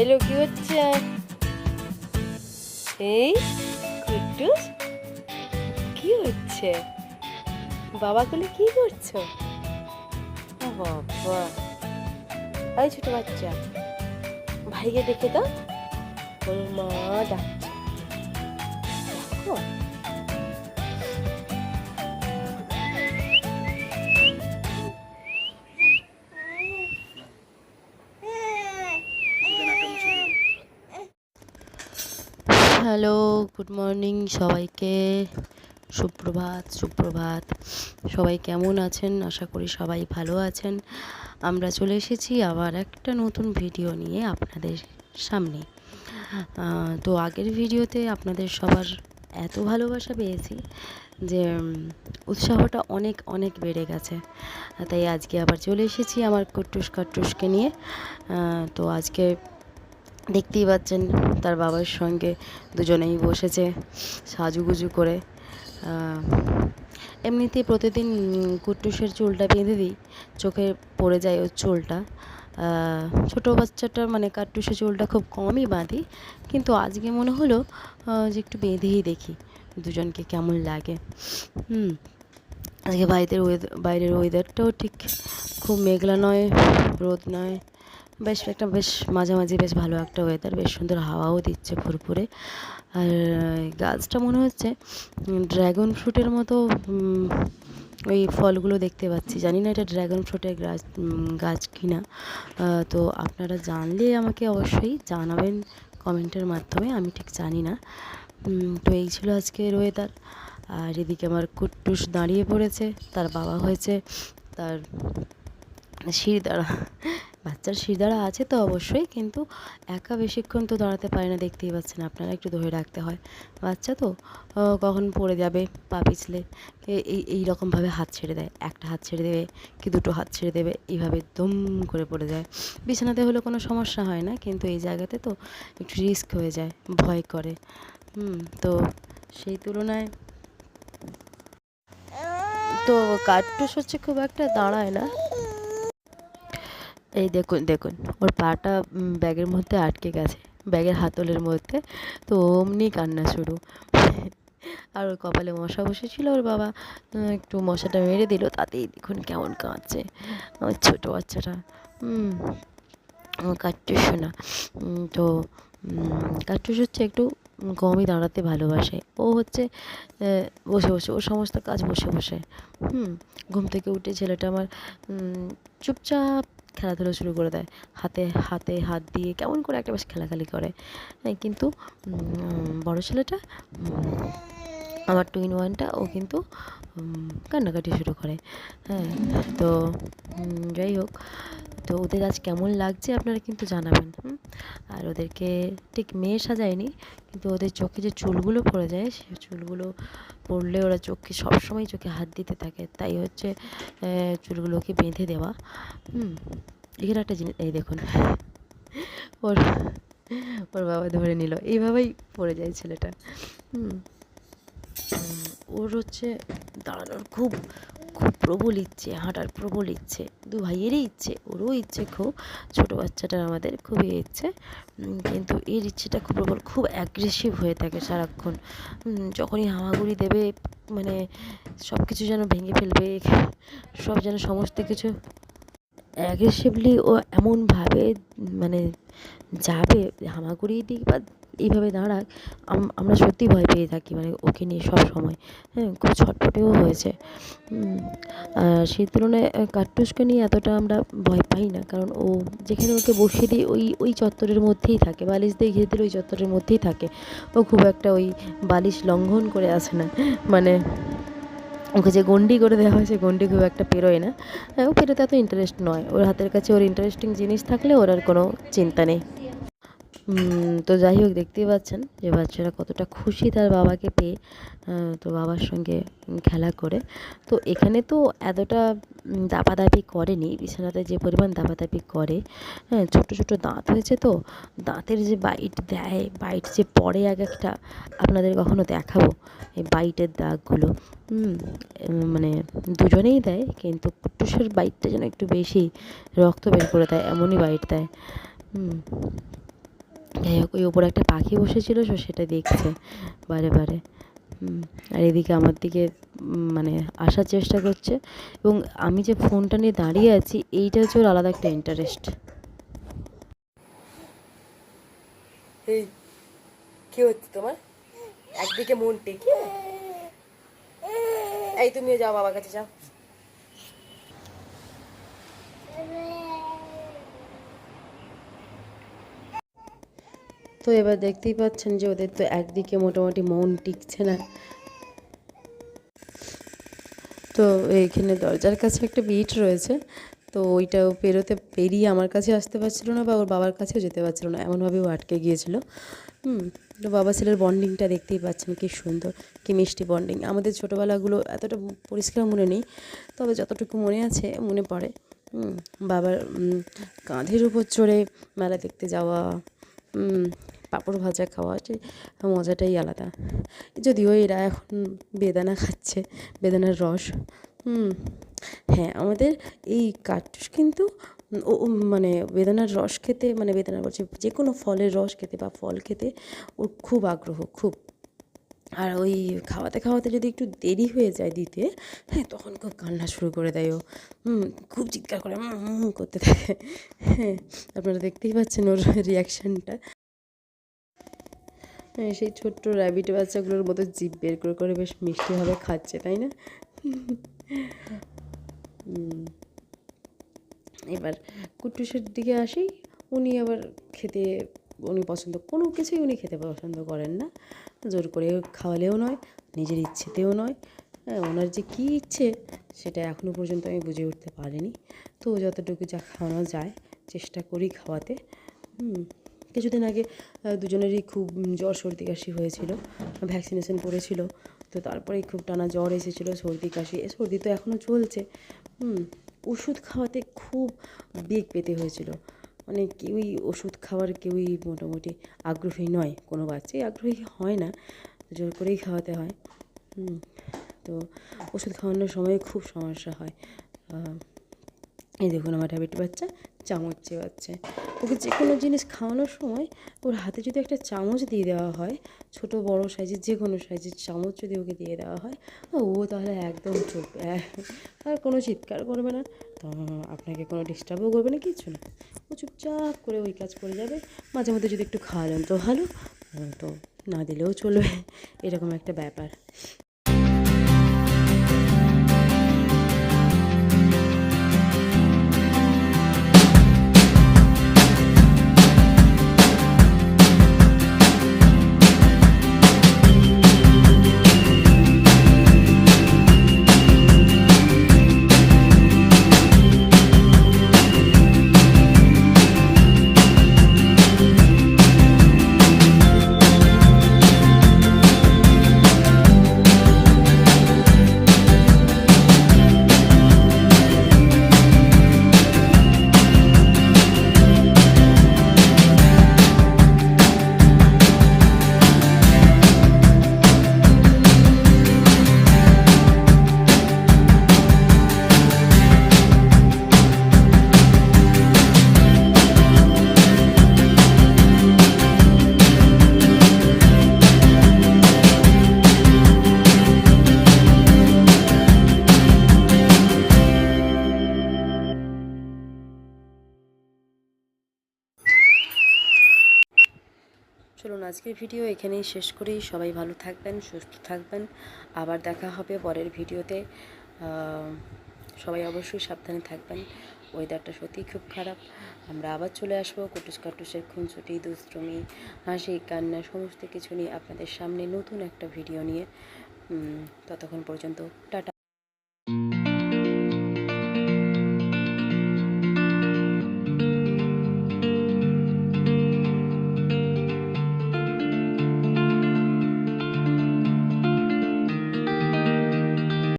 এলো কি হচ্ছে? এই কুট্টুস কি হচ্ছে? বাবা কোলে কি করছ? বাবা। এই ছোট বাচ্চা, ভাইকে দেখে দাও। ওর মা ডাকছে। দেখো। হ্যালো, গুড মর্নিং সবাইকে। সুপ্রভাত সুপ্রভাত। সবাই কেমন আছেন? আশা করি সবাই ভালো আছেন। আমরা চলে এসেছি আবার একটা নতুন ভিডিও নিয়ে আপনাদের সামনে। তো আগের ভিডিওতে আপনাদের সবার এত ভালোবাসা পেয়েছি যে উৎসাহটা অনেক অনেক বেড়ে গেছে। তাই আজকে আবার চলে এসেছি আমার কট্টুস কাট্টুসকে নিয়ে তো আজকে দেখতেই পাচ্ছেন তার বাবার সঙ্গে দুজনেই বসেছে সাজুগুজু করে। এমনিতে প্রতিদিন কুট্টুসের চুলটা বেঁধে দিই, চোখে পড়ে যায় ওর চুলটা। ছোটো বাচ্চাটার মানে কাট্টুসের চুলটা খুব কমই বাঁধি, কিন্তু আজকে মনে হলো যে একটু বেঁধেই দেখি দুজনকে কেমন লাগে। হুম, আজকে বাইরের ওয়েদার বাইরের ওয়েদারটাও ঠিক খুব মেঘলা নয়, রোদ নয়। বেশ একটা, বেশ মাঝামাঝি বেশ ভালো একটা ওয়েদার বেশ সুন্দর হাওয়াও দিচ্ছে ফুরফুরে। আর গাছটা মনে হচ্ছে ড্র্যাগন ফ্রুটের মতো ওই ফলগুলো দেখতে পাচ্ছি। জানি না এটা ড্র্যাগন ফ্রুটের গাছ গাছ কিনা। তো আপনারা জানলে আমাকে অবশ্যই জানাবেন কমেন্টের মাধ্যমে, আমি ঠিক জানি না। তো এই ছিল আজকের ওয়েদার আর এদিকে আমার কুট্টুস দাঁড়িয়ে পড়েছে, তার বাবা হয়েছে, তার শিরদাঁড়া বাচ্চার শিরদাঁড়া আছে তো অবশ্যই, কিন্তু একা বেশিক্ষণ তো দাঁড়াতে পারে না, দেখতেই পাচ্ছেন আপনারা, একটু ধরে রাখতে হয়। বাচ্চা তো কখন পড়ে যাবে, পা পিছলে এই এই রকমভাবে হাত ছেড়ে দেয়, একটা হাত ছেড়ে দেবে কি দুটো হাত ছেড়ে দেবে, এইভাবে দম করে পড়ে যায়। বিছানাতে হলে কোনো সমস্যা হয় না, কিন্তু এই জায়গাতে তো একটু রিস্ক হয়ে যায়, ভয় করে। হুম, তো সেই তুলনায় তো কাঠটুস হচ্ছে খুব একটা দাঁড়ায় না। এই দেখুন দেখুন, ওর পাটা ব্যাগের মধ্যে আটকে গেছে, ব্যাগের হাতলের মধ্যে, তো অমনি কান্না শুরু। আর ওর কপালে মশা বসেছিল ওর বাবা একটু মশাটা মেরে দিল, তাতেই দেখুন কেমন কাঁদছে, আমার ছোটো বাচ্চাটা হুম আমার কাট্টুস না তো কাট্টুস হচ্ছে একটু কমই দাঁড়াতে ভালোবাসে, ও হচ্ছে বসে বসে, ও সমস্ত কাজ বসে বসে, হুম, ঘুম থেকে উঠে ছেলেটা আমার চুপচাপ খেলাধুলো শুরু করে দেয়। হাতে হাতে হাত দিয়ে কেমন করে একটা বেশ খেলাখালি করে। হ্যাঁ কিন্তু বড়ো ছেলেটা আমার টু ইন ওয়ানটা ও কিন্তু কান্নাকাটি শুরু করে। হ্যাঁ তো যাই হোক, তো ওদের আজ কেমন লাগছে আপনারা কিন্তু জানাবেন আর ওদেরকে ঠিক মেয়ে সাজায়নি, কিন্তু ওদের চোখে যে চুলগুলো পড়ে যায়, সে চুলগুলো পড়লে ওরা চোখে সবসময় চোখে হাত দিতে থাকে। তাই হচ্ছে চুলগুলোকে বেঁধে দেওয়া, হুম? এখানে একটা জিনিস, এই দেখুন, ওর ওর বাবা ধরে নিল। এইভাবেই পড়ে যায় ছেলেটা, হুম? ওর হচ্ছে দাঁড়ানোর খুব খুব প্রবল ইচ্ছে, হাঁটার প্রবল ইচ্ছে, দু ভাইয়েরই ইচ্ছে, ওরও ইচ্ছে খুব, ছোটো বাচ্চাটার আমাদের খুবই ইচ্ছে কিন্তু এর ইচ্ছেটা খুব প্রবল, খুব অ্যাগ্রেসিভ হয়ে থাকে সারাক্ষণ যখনই হামাগুড়ি দেবে মানে সব কিছু যেন ভেঙে ফেলবে, সব যেন সমস্ত কিছু অ্যাগ্রেসিভলি ও এমনভাবে মানে যাবে, হামাগুড়ি দিক বা এইভাবে দাঁড়াক আম- আমরা সত্যি ভয় পেয়ে থাকি মানে ওকে নিয়ে সব সময়। হ্যাঁ খুব ছটফটেও হয়েছে। সেই তুলনায় আহ, কাট্টুসকে নিয়ে এতটা আমরা ভয় পাই না কারণ ও যেখানে ওকে বসিয়ে দিই ওই ওই চত্বরের মধ্যেই থাকে বালিশ দিয়ে ঘিরে দিলে ওই চত্বরের মধ্যেই থাকে। ও খুব একটা ওই বালিশ লঙ্ঘন করে আসে না মানে ওকে যে গন্ডি করে দেওয়া হয় সে গন্ডি খুব একটা পেরোয় না। হ্যাঁ ও পেরোতে এত ইন্টারেস্ট নয় ওর হাতের কাছে ওর ইন্টারেস্টিং জিনিস থাকলে ওর আর কোনো চিন্তা নেই। তো যাই হোক, দেখতেই পাচ্ছেন যে বাচ্চারা কতটা খুশি তার বাবাকে পেয়ে তো বাবার সঙ্গে খেলা করে। তো এখানে তো এতটা দাপাদাপি করেনি, বিছানাতে যে পরিমাণ দাপাদাপি করে হ্যাঁ ছোটো ছোটো দাঁত হয়েছে তো, দাঁতের যে বাইট দেয়, বাইট যে পড়ে এক একটা, আপনাদের কখনো দেখাবো? এই বাইটের দাগগুলো মানে দুজনেই দেয়, কিন্তু কুট্টুসের বাইটটা যেন একটু বেশি রক্ত বের করে দেয়, এমনই বাইট দেয়, হুম। যাই হোক, ওই ওপরে একটা পাখি বসেছিল তো সেটা দেখছে বারে বারে। আর এদিকে আমার দিকে মানে আসার চেষ্টা করছে। এবং আমি যে ফোনটা নিয়ে দাঁড়িয়ে আছি, এইটা হচ্ছে ওর আলাদা একটা ইন্টারেস্ট এই, কি হচ্ছে তোমার? একদিকে মন টেকে। এই, তুমিও যাও বাবার কাছে, যাও। তো এবার দেখতেই পাচ্ছেন যে ওদের তো একদিকে মোটামুটি মন টিকছে না। তো এইখানে দরজার কাছে একটা বিট রয়েছে তো ওইটাও পেরোতে পেরিয়ে আমার কাছে আসতে পারছিল না বা ওর বাবার কাছেও যেতে পারছিল না এমনভাবে ও আটকে গিয়েছিল। হুম তো বাবা ছেলের বন্ডিংটা দেখতেই পাচ্ছেন কি সুন্দর কি মিষ্টি বন্ডিং আমাদের ছোটোবেলাগুলো এতটা পরিষ্কার মনে নেই তবে যতটুকু মনে আছে মনে পড়ে। হুম, বাবার কাঁধের উপর চড়ে মেলা দেখতে যাওয়া পাঁপড় ভাজা খাওয়া যে মজাটাই আলাদা। যদিও এরা এখন বেদানা খাচ্ছে, বেদানার রস, হুম। হ্যাঁ আমাদের এই কাটুস কিন্তু ও মানে বেদানার রস খেতে মানে বেদানা বলছে, যে কোনো ফলের রস খেতে বা ফল খেতে ওর খুব আগ্রহ, খুব। আর ওই খাওয়াতে খাওয়াতে যদি একটু দেরি হয়ে যায় দিতে হ্যাঁ তখন খুব কান্না শুরু করে দেয় ও। হুম, খুব চিৎকার করে করতে থাকে। হ্যাঁ আপনারা দেখতেই পাচ্ছেন ওর রিয়াকশানটা হ্যাঁ সেই ছোট্ট র্যাবিট বাচ্চাগুলোর মতো জিভ বের করে করে বেশ মিষ্টিভাবে খাচ্ছে, তাই না? এবার কুট্টুসের দিকে আসি, উনি আবার খেতে, উনি পছন্দ, কোনো কিছুই উনি খেতে পছন্দ করেন না। জোর করে খাওয়ালেও নয়, নিজের ইচ্ছেতেও নয়। হ্যাঁ ওনার যে কী ইচ্ছে সেটা এখনও পর্যন্ত আমি বুঝে উঠতে পারিনি। তো যতটুকু যা খাওয়ানো যায়, চেষ্টা করি খাওয়াতে। কিছুদিন আগে দুজনেরই খুব জ্বর সর্দি কাশি হয়েছিল, ভ্যাকসিনেশন করেছিল। তো তারপরেই খুব টানা জ্বর এসেছিল, সর্দি কাশি, এ সর্দি তো এখনও চলছে। ওষুধ খাওয়াতে খুব বেগ পেতে হয়েছিল। মানে কেউই ওষুধ খাওয়ার কেউই মোটামুটি আগ্রহী নয়, কোনো বাচ্চাই আগ্রহী হয় না, জোর করেই খাওয়াতে হয়। তো ওষুধ খাওয়ানোর সময় খুব সমস্যা হয়। এই দেখুন আমার র্যাবিট বাচ্চা, চামচ চেবাচ্ছে। ওকে যে কোনো জিনিস খাওয়ানোর সময় ওর হাতে যদি একটা চামচ দিয়ে দেওয়া হয়, ছোট, বড় সাইজের যে কোনো সাইজের চামচ যদি ওকে দিয়ে দেওয়া হয়, ও তাহলে একদম চুপ। আর কোনো চিৎকার করবে না। তো আপনাকে কোনো ডিস্টার্বও করবে না কিছু না। ও চুপচাপ করে ওই কাজ করে যাবে। মাঝে মধ্যে যদি একটু খাওয়ালেন তো ভালো তো না দিলেও চলবে। এরকম একটা ব্যাপার। চলুন আজকের ভিডিও এখানেই শেষ করি। সবাই ভালো থাকবেন, সুস্থ থাকবেন। আবার দেখা হবে পরের ভিডিওতে। সবাই অবশ্যই সাবধানে থাকবেন। ওয়েদারটা সত্যিই খুব খারাপ। আমরা আবার চলে আসব কুটুস কাটুসের খুনসুটি, দুষ্টুমি, হাসি, কান্না, সমস্ত কিছু নিয়ে আপনাদের সামনে নতুন একটা ভিডিও নিয়ে। ততক্ষণ পর্যন্ত টাটা।